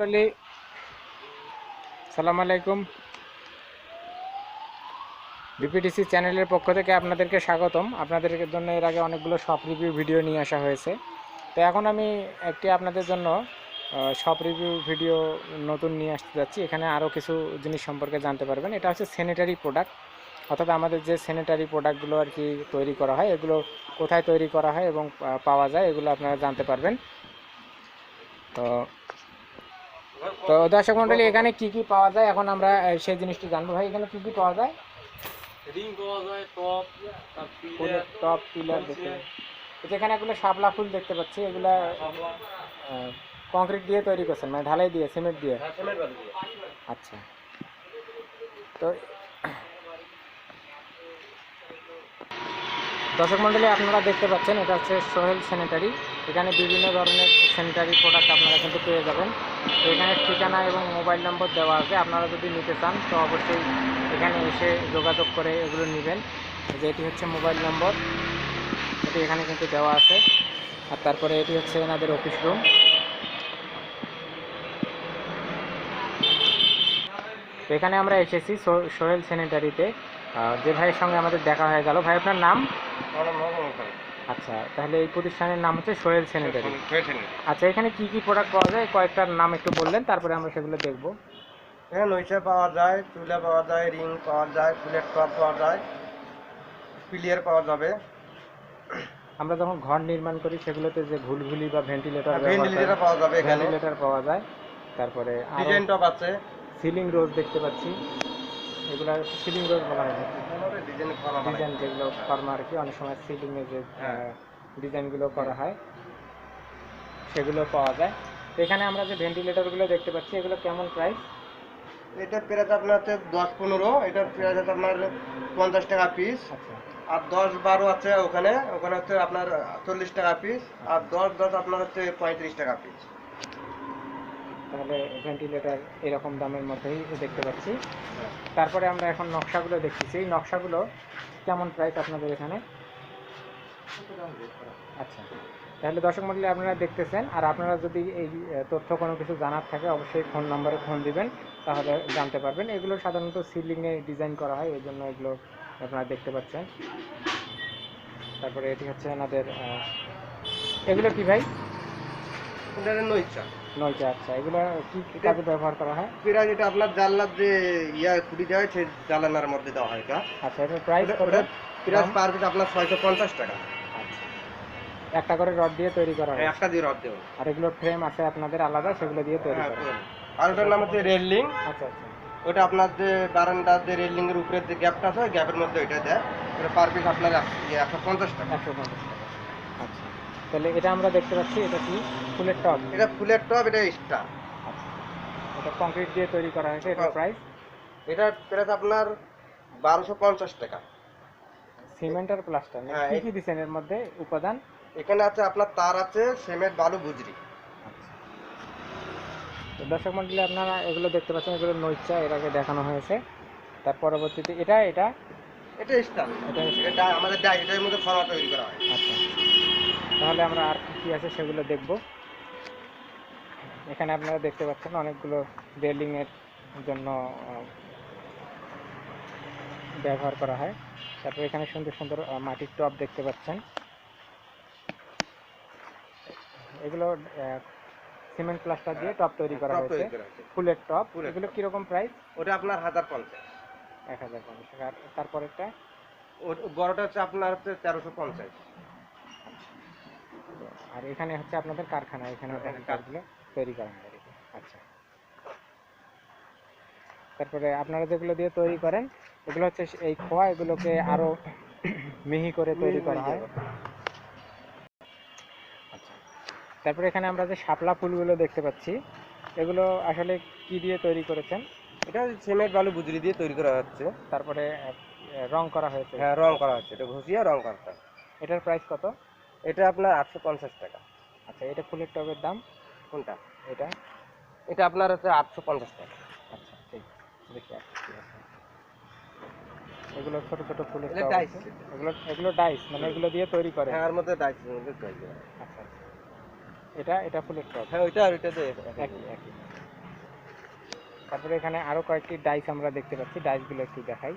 মন্ডলী, সালাম আলাইকুম। বিপিডিসি চ্যানেলের পক্ষ থেকে আপনাদেরকে স্বাগতম। আপনাদের জন্য এর আগে অনেকগুলো শপ রিভিউ ভিডিও নিয়ে আসা হয়েছে। তো এখন আমি একটি আপনাদের জন্য শপ রিভিউ ভিডিও নতুন নিয়ে আসতে যাচ্ছি। এখানে আরও কিছু জিনিস সম্পর্কে জানতে পারবেন। এটা হচ্ছে স্যানিটারি প্রোডাক্ট অর্থাৎ আমাদের যে স্যানিটারি প্রোডাক্টগুলো আর কি তৈরি করা হয়, এগুলো কোথায় তৈরি করা হয় এবং পাওয়া যায়, এগুলো আপনারা জানতে পারবেন। তো তো দর্শক মন্ডলী এখানে কি কি পাওয়া যায়? এখন আমরা সেই জিনিসটি জানব। ভাই এখানে কি কি পাওয়া যায়? রিং পাওয়া যায় টপ ফুলের টপ পিলার দেখতে যেখানে এগুলো শাপলা ফুল দেখতে পাচ্ছি এগুলা কংক্রিট দিয়ে তৈরি করছেন মানে ঢালাই দিয়ে সিমেন্ট দিয়ে। আচ্ছা। তো দর্শক মন্ডলী আপনারা দেখতে পাচ্ছেন এটা হচ্ছে সোহেল স্যানিটারি। এখানে বিভিন্ন ধরনের স্যানিটারি প্রোডাক্ট আপনারা কিন্তু পেয়ে যাবেন। তো এখানে ঠিকানা এবং মোবাইল নম্বর দেওয়া আছে, আপনারা যদি নিতে চান, তো অবশ্যই এখানে এসে যোগাযোগ করে এগুলো নেবেন। যে এটি হচ্ছে মোবাইল নম্বর এটি এখানে কিন্তু দেওয়া আছে। আর তারপরে এটি হচ্ছে এনাদের অফিস রুম তো এখানে আমরা এসেছি সোহেল স্যানিটারিতে যে ভাইয়ের সঙ্গে আমাদের দেখা হয়ে গেল। ভাই, আপনার নাম? আচ্ছা তাহলে এই প্রতিষ্ঠানের নাম হচ্ছে সোহেল স্যানিটারি আচ্ছা এখানে কি কি প্রোডাক্ট পাওয়া যায়? কয়েকটার নাম একটু বললেন তারপরে আমরা সেগুলো দেখব। এখানে নইসা পাওয়া যায় চুলা পাওয়া যায় রিং পাওয়া যায় ফুলের টপ পাওয়া যায় পিলিয়ার পাওয়া যাবে। আমরা যখন ঘর নির্মাণ করি সেগুলোতে যে ঘুলঘুলি বা ভেন্টিলেটর ভেন্টিলেটার পাওয়া যাবে এখানে। ভেন্টিলেটর পাওয়া যায়। তারপরে ডিজাইন টপ আছে। সিলিং রোজ দেখতে পাচ্ছি। এগুলো সিলিং রোজ বলা হয়। ডিজাইন যেগুলো ফর্মা আর কি অনেক সময় সিলিংয়ে যে হ্যাঁ। ডিজাইনগুলো করা হয় সেগুলো পাওয়া যায়। তো এখানে আমরা যে ভেন্টিলেটরগুলো দেখতে পাচ্ছি এগুলো কেমন প্রাইস এটা প্রাইস আপনার হচ্ছে দশ পনেরো এটার প্রাইস হচ্ছে আপনার পঞ্চাশ টাকা পিস আচ্ছা। আর দশ বারো আছে ওখানে ওখানে হচ্ছে আপনার চল্লিশ টাকা পিস আর দশ দশ আপনার হচ্ছে পঁয়ত্রিশ টাকা পিস তাহলে ভেন্টিলেটর এরকম দামের মধ্যেই দেখতে পাচ্ছি। তারপরে আমরা এখন নকশাগুলো দেখতেছি। এই নকশাগুলো কেমন প্রাইস আপনাদের এখানে? আচ্ছা। তাহলে দর্শক মন্ডলী, আপনারা দেখতেছেন, আর আপনারা যদি এই তথ্য কোনো কিছু জানার থাকে, অবশ্যই ফোন নাম্বারে ফোন দিবেন, তাহলে জানতে পারবেন। এগুলো সাধারণত সিলিংয়ে ডিজাইন করা হয়, এই জন্য এগুলো আপনারা দেখতে পাচ্ছেন। তারপরে এটি হচ্ছে আমাদের এগুলো কি ভাই? নইচা নয়টা আচ্ছা এগুলো কি কাজে ব্যবহার করা হয়? প্রাইস এটা আপনার জানলার যে ইয়া খুঁটি দেওয়া হয় সেই জানলার মধ্যে দেওয়া হয় আচ্ছা এটার প্রাইস ওটা- প্রাইস পার পিস আপনার ছয়শো পঞ্চাশ টাকা। আচ্ছা একটা করে রড দিয়ে তৈরি করা হয় একটা দিয়ে রড দেবো আর এগুলোর ফ্রেম আছে আপনাদের আলাদা সেগুলো দিয়ে তৈরি হ্যাঁ, করা হয় আর ওটার নাম হচ্ছে রেলিং আচ্ছা আচ্ছা। ওটা আপনার যে বারান্দার যে রেলিং এর উপরে যে গ্যাপটা আছে ওই গ্যাপের মধ্যে ওইটা দেয়। ওটা পার পিস আপনার একশো পঞ্চাশ টাকা। একশো পঞ্চাশ টাকা। আচ্ছা। তাহলে এটা আমরা দেখতে পাচ্ছি এটা কি? ফুলের টপ এটা ফুলের টপ এটা স্টার। আচ্ছা। এটা কংক্রিট দিয়ে তৈরি করা হয়েছে হ্যাঁ। প্রাইস এটা প্রাইস আপনার বারোশো পঞ্চাশ টাকা। সিমেন্ট আর প্লাস্টার হ্যাঁ, কি কি দিচ্ছেন এর মধ্যে উপাদান? এখানে আছে আপনার তার আছে সিমেন্ট বালু বুজরি আচ্ছা। তো দর্শক মন্ডলী আপনারা এগুলো দেখতে পাচ্ছেন এগুলো নৈচা এর আগে দেখানো হয়েছে। তার পরবর্তীতে এটা এটা? এটা স্টার। এটা এটা আমাদের ডাই এটার মধ্যে ফর্মা তৈরি করা হয়। আচ্ছা। তাহলে আমরা আর কি কি আছে সেগুলো দেখব। এখানে আপনারা দেখতে পাচ্ছেন অনেকগুলো রেলিং এর জন্য ব্যবহার করা হয়। তারপর এখানে সুন্দর সুন্দর মাটির টব দেখতে পাচ্ছেন। এগুলো সিমেন্ট প্লাস্টার দিয়ে টপ তৈরি করা টপ হয়েছে। ফুলের টপ এগুলো কীরকম প্রাইস? ওটা আপনার হাজার পঞ্চাশ। এক হাজার পঞ্চাশ। আর তারপরেরটা? বড়টা হচ্ছে আপনার হচ্ছে তেরোশো পঞ্চাশ। আর এখানে হচ্ছে আপনাদের কারখানা এখানে কাঠগুলো তৈরি করা হয়। আচ্ছা। তারপরে আপনারা যেগুলো দিয়ে তৈরি করেন এগুলো হচ্ছে এই খোয়া এগুলোকে আরও মিহি করে তৈরি করা হয়। আচ্ছা। তারপরে এখানে আমরা যে শাপলা ফুলগুলো দেখতে পাচ্ছি এগুলো আসলে কি দিয়ে তৈরি করেছেন? এটা সিমেন্ট বালু বুজরি দিয়ে তৈরি করা হচ্ছে। তারপরে রং করা হয়েছে। হ্যাঁ রং করা হচ্ছে। এটা ঘষিয়ে রং করা এটার প্রাইস কত? এটা আপনার আটশো পঞ্চাশ টাকা। আচ্ছা এটা ফুলের টবের দাম? কোনটা? এটা? এটা আপনার হচ্ছে আটশো পঞ্চাশ টাকা। আচ্ছা ঠিক দেখি। এগুলো ছোট ছোট ফুলের। এগুলো এগুলো ডাইস মানে এগুলো দিয়ে তৈরি করে। হ্যাঁ এর মধ্যে ডাইস তৈরি করা। আচ্ছা আচ্ছা। এটা এটা ফুলের টব। হ্যাঁ ওইটা আর ওইটা দিয়ে একই একই। তারপরে এখানে আরও কয়েকটি ডাইস আমরা দেখতে পাচ্ছি। ডাইসগুলো একটু দেখাই।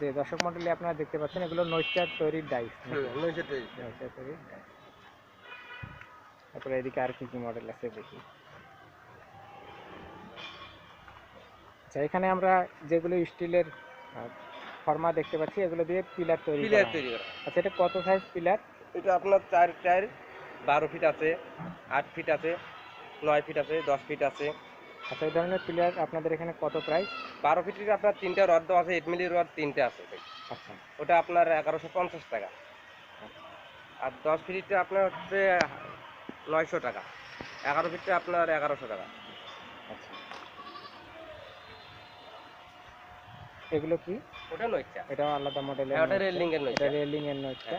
যে দর্শক মন্ডলী আপনারা দেখতে পাচ্ছেন এগুলো নৈচার তৈরির ডাইস তৈরি নৈচার তৈরির ডাইস। তারপরে এদিকে আর কি কি মডেল আছে দেখি। আচ্ছা এখানে আমরা যেগুলো স্টিলের ফর্মা দেখতে পাচ্ছি এগুলো দিয়ে পিলার তৈরি পিলার তৈরি করা। আচ্ছা এটা কত সাইজ পিলার? এটা আপনার চার চার বারো ফিট আছে আট ফিট আছে নয় ফিট আছে দশ ফিট আছে। আচ্ছা এই ধরনের পিলার আপনাদের এখানে কত প্রাইস বারো ফিটের আপনার তিনটা রড দেওয়া আছে এইট মিলি রড তিনটে আছে আচ্ছা। ওটা আপনার এগারোশো পঞ্চাশ টাকা। আর দশ ফিটটা আপনার হচ্ছে নয়শো টাকা। এগারো ফিটটা আপনার এগারোশো টাকা। আচ্ছা। এগুলো কি? ওটা নয়টা এটা আলাদা মডেলের হ্যাঁ, ওটা রেলিং এর এটা নয়টা রেলিং এর নয়টা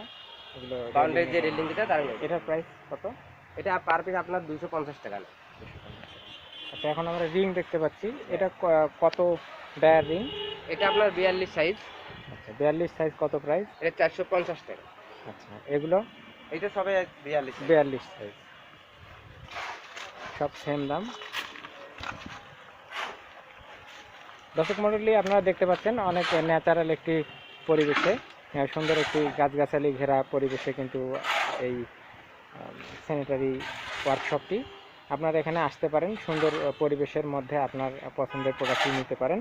এগুলো বাউন্ডারি যে। রেলিং যেটা তার এটার প্রাইস কত? এটা পার পিস আপনার দুশো পঞ্চাশ টাকা নেয়। আচ্ছা এখন আমরা রিং দেখতে পাচ্ছি। এটা কত ডায়ার রিং? এটা আপনার বিয়াল্লিশ সাইজ। আচ্ছা বিয়াল্লিশ সাইজ কত প্রাইস? এটা চারশো পঞ্চাশ টাকা। আচ্ছা এগুলো? এটা সবে বিয়াল্লিশ বিয়াল্লিশ সাইজ। সব সেম দাম। দর্শক মন্ডলী আপনারা দেখতে পাচ্ছেন অনেক ন্যাচারাল একটি পরিবেশে সুন্দর একটি গাছগাছালি ঘেরা পরিবেশে কিন্তু এই স্যানিটারি ওয়ার্কশপটি আপনারা এখানে আসতে পারেন সুন্দর পরিবেশের মধ্যে আপনার পছন্দের প্রোডাক্টটি নিতে পারেন।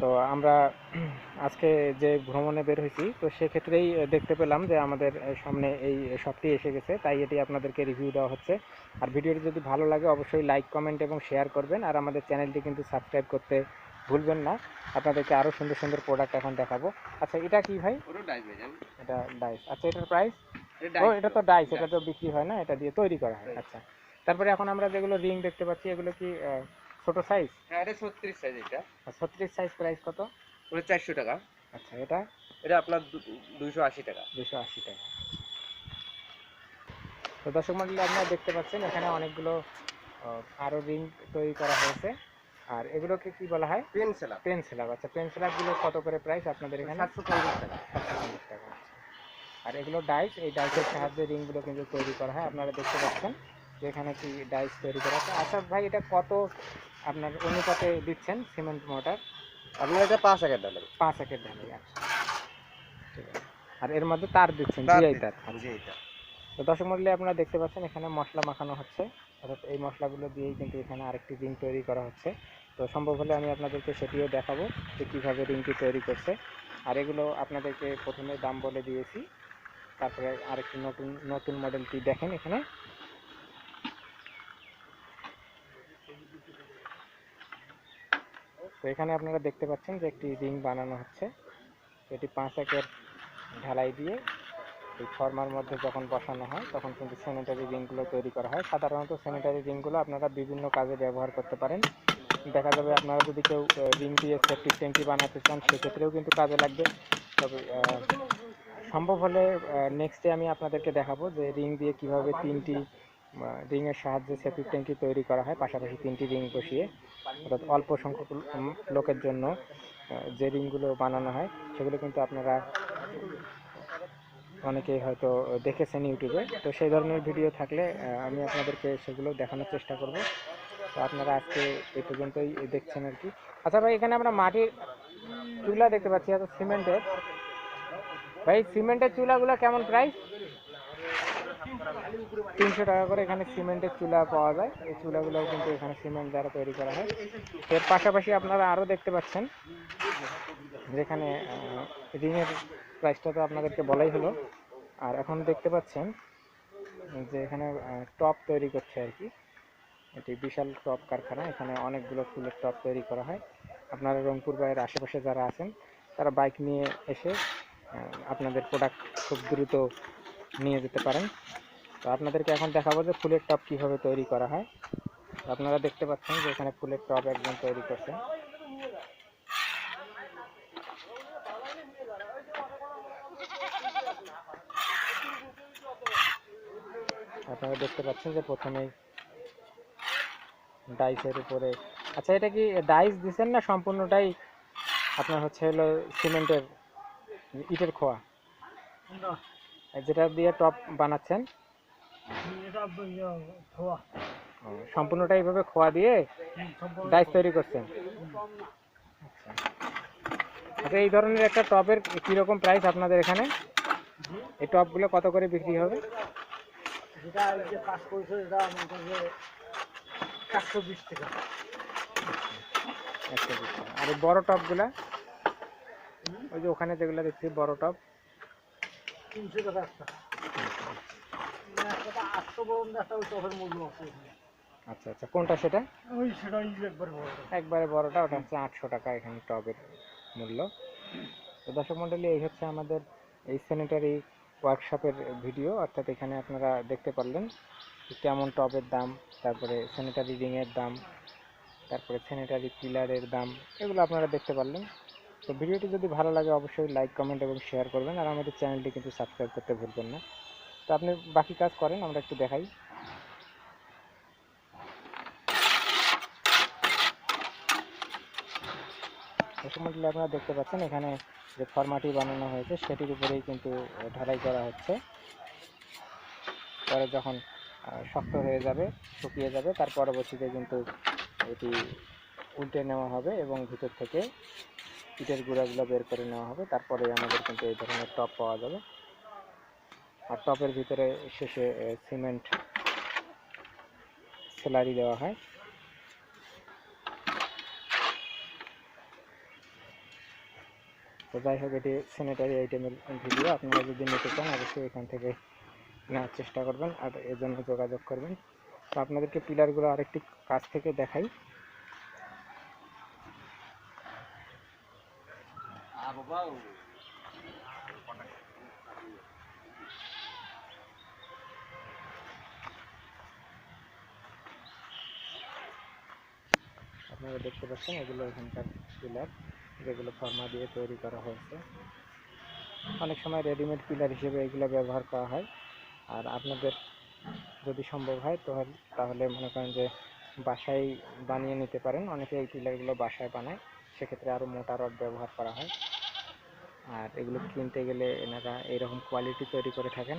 তো আমরা আজকে যে ভ্রমণে বের হয়েছি তো সেক্ষেত্রেই দেখতে পেলাম যে আমাদের সামনে এই শপটি এসে গেছে তাই এটি আপনাদেরকে রিভিউ দেওয়া হচ্ছে। আর ভিডিওটি যদি ভালো লাগে অবশ্যই লাইক কমেন্ট এবং শেয়ার করবেন। আর আমাদের চ্যানেলটি কিন্তু সাবস্ক্রাইব করতে ভুলবেন না। আপনাদেরকে আরও সুন্দর সুন্দর প্রোডাক্ট এখন দেখাবো। আচ্ছা এটা কি ভাই? এটা ডাইস আচ্ছা এটার প্রাইস ও এটা তো। ডাইস এটা তো বিক্রি হয় না এটা দিয়ে তৈরি করা হয়। আচ্ছা। তারপরে এখন আমরা যেগুলো রিং দেখতে পাচ্ছি এগুলো কি ছোট সাইজ হ্যাঁ এটা ছত্রিশ সাইজ এটা। ছত্রিশ সাইজ প্রাইস কত? ওটা চারশো টাকা। আচ্ছা এটা? এটা আপনার দুইশো আশি টাকা। দুশো আশি টাকা। তো দর্শক মন্ডলী আপনারা দেখতে পাচ্ছেন এখানে অনেকগুলো আরও রিং তৈরি করা হয়েছে। আর এগুলোকে কি বলা হয়? পেন সেলার পেন সেলার আচ্ছা পেন সেলারগুলো কত করে প্রাইস আপনাদের এখানে? সাতশো পঞ্চাশ টাকা। সাতশো পঞ্চাশ টাকা। আর এগুলো ডাইস এই ডাইসের সাহায্যে রিংগুলো কিন্তু তৈরি করা হয় আপনারা দেখতে পাচ্ছেন। যে এখানে কি ডাইস তৈরি করা আছে। আচ্ছা ভাই এটা কত আপনার অনুপাতে দিচ্ছেন সিমেন্ট মোটর আপনার এটা পাঁচ হাজার ডলার পাঁচ একের ঢালাই আচ্ছা ঠিক আছে। আর এর মধ্যে তার দিচ্ছেন তার জিআই তার। তো দর্শক মন্ডলী আপনারা দেখতে পাচ্ছেন এখানে মশলা মাখানো হচ্ছে। অর্থাৎ এই মশলাগুলো দিয়েই কিন্তু এখানে আরেকটি রিং তৈরি করা হচ্ছে। তো সম্ভব হলে আমি আপনাদেরকে সেটিও দেখাবো যে কীভাবে রিংটি তৈরি করছে। আর এগুলো আপনাদেরকে প্রথমে দাম বলে দিয়েছি। তারপরে আরেকটি নতুন নতুন মডেলটি দেখেন এখানে। তো এখানে আপনারা দেখতে পাচ্ছেন যে একটি রিং বানানো হচ্ছে। এটি পাঁচ একের ঢালাই দিয়ে এই ফর্মার মধ্যে যখন বসানো হয়, তখন কিন্তু স্যানিটারি রিংগুলো তৈরি করা হয়। সাধারণত স্যানিটারি রিংগুলো আপনারা বিভিন্ন কাজে ব্যবহার করতে পারেন। দেখা যাবে আপনারা যদি কেউ রিং দিয়ে সেপ্টিক ট্যাঙ্কি বানাতে চান, সেক্ষেত্রেও কিন্তু কাজে লাগবে। তবে সম্ভব হলে নেক্সটে আমি আপনাদেরকে দেখাবো যে রিং দিয়ে কীভাবে তিনটি রিংয়ের সাহায্যে সেপ্টিক ট্যাঙ্কি তৈরি করা হয়, পাশাপাশি তিনটি রিং বসিয়ে। অর্থাৎ অল্প সংখ্যক লোকের জন্য যে রিংগুলো বানানো হয়, সেগুলো কিন্তু আপনারা অনেকেই হয়তো দেখেছেন ইউটিউবে। তো সেই ধরনের ভিডিও থাকলে আমি আপনাদেরকে সেগুলো দেখানোর চেষ্টা করব। তো আপনারা আজকে এই পর্যন্তই দেখছেন আর কি। আচ্ছা ভাই, এখানে আমরা মাটির চুলা দেখতে পাচ্ছি, এত সিমেন্টের। ভাই, সিমেন্টের চুলাগুলো কেমন প্রাইস তিনশো টাকা করে এখানে সিমেন্টের চুলা পাওয়া যায়। এই চুলাগুলো কিন্তু এখানে সিমেন্ট দ্বারা তৈরি করা হয়। এর পাশাপাশি আপনারা আরও দেখতে পাচ্ছেন, যেখানে রিংয়ের প্রাইসটা তো আপনাদেরকে বলাই হলো। আর এখন দেখতে পাচ্ছেন যে এখানে টপ তৈরি করছে আর কি। এটি বিশাল টপ কারখানা, এখানে অনেকগুলো ফুলের টপ তৈরি করা হয়। আপনারা রংপুর বাইয়ের আশেপাশে যারা আছেন, তারা বাইক নিয়ে এসে আপনাদের প্রোডাক্ট খুব দ্রুত নিয়ে যেতে পারেন। তো আপনাদেরকে এখন দেখাবো যে ফুলের টপ কীভাবে তৈরি করা হয়। আপনারা দেখতে পাচ্ছেন যে এখানে ফুলের টপ একজন তৈরি করছেন আপনারা দেখতে পাচ্ছেন যে প্রথমেই ডাইসের উপরে। আচ্ছা এটা কি ডাইস দিচ্ছেন না সম্পূর্ণটাই আপনার হচ্ছে হলো সিমেন্টের ইটের খোয়া? যেটা দিয়ে টপ বানাচ্ছেন? সম্পূর্ণটা এইভাবে খোয়া দিয়ে ডাইস তৈরি করছেন। আচ্ছা এই ধরনের একটা টবের কীরকম প্রাইস আপনাদের এখানে? এই টবগুলো কত করে বিক্রি হবে? টাকা। আর বড় টবগুলা ওই যে ওখানে যেগুলো দেখছি, বড় টব তিনশো টাকা একটা একটা ওই টপের মূল্য আছে। আচ্ছা আচ্ছা কোনটা সেটা? ওই একবার বড়। একবারে বড়টা ওটা হচ্ছে আটশো টাকা এখানে টবের মূল্য। তো দর্শক মণ্ডলী এই হচ্ছে আমাদের এই স্যানিটারি ওয়ার্কশপের ভিডিও অর্থাৎ এখানে আপনারা দেখতে পারলেন কেমন টবের দাম তারপরে স্যানিটারি রিংয়ের দাম তারপরে স্যানিটারি পিলারের দাম এগুলো আপনারা দেখতে পারলেন। তো ভিডিওটি যদি ভালো লাগে অবশ্যই লাইক কমেন্ট এবং শেয়ার করবেন। আর আমাদের চ্যানেলটি কিন্তু সাবস্ক্রাইব করতে ভুলবেন না। তো আপনি বাকি কাজ করেন, আমরা একটু দেখাই। মণ্ডলী আপনারা দেখতে পাচ্ছেন, এখানে যে ফর্মাটি বানানো হয়েছে, সেটির উপরেই কিন্তু ঢালাই করা হচ্ছে। পরে যখন শক্ত হয়ে যাবে, শুকিয়ে যাবে, তার পরবর্তীতে কিন্তু এটি উল্টে নেওয়া হবে এবং ভিতর থেকে ইটের গুঁড়াগুলো বের করে নেওয়া হবে। তারপরে আমাদের কিন্তু এই ধরনের টপ পাওয়া যাবে। আর টপের ভিতরে শেষে সিমেন্ট স্যালারি দেওয়া হয়। তো যাই হোক, এটি স্যানিটারি আইটেমের ভিডিও আপনারা যদি নিতে চান, অবশ্যই এখান থেকে নেওয়ার চেষ্টা করবেন আর এর জন্য যোগাযোগ করবেন। তো আপনাদেরকে পিলারগুলো আরেকটি কাছ থেকে দেখাই। আপনারা দেখতে পাচ্ছেন, এগুলো এখানকার পিলার, যেগুলো ফর্মা দিয়ে তৈরি করা হয়েছে। অনেক সময় রেডিমেড পিলার হিসেবে এগুলো ব্যবহার করা হয়। আর আপনাদের যদি সম্ভব হয় তাহলে তাহলে মনে করেন যে বাসায় বানিয়ে নিতে পারেন। অনেকে এই পিলারগুলো বাসায় বানায়, সেক্ষেত্রে আরও মোটা রড ব্যবহার করা হয়। আর এগুলো কিনতে গেলে এনারা এইরকম কোয়ালিটি তৈরি করে থাকেন।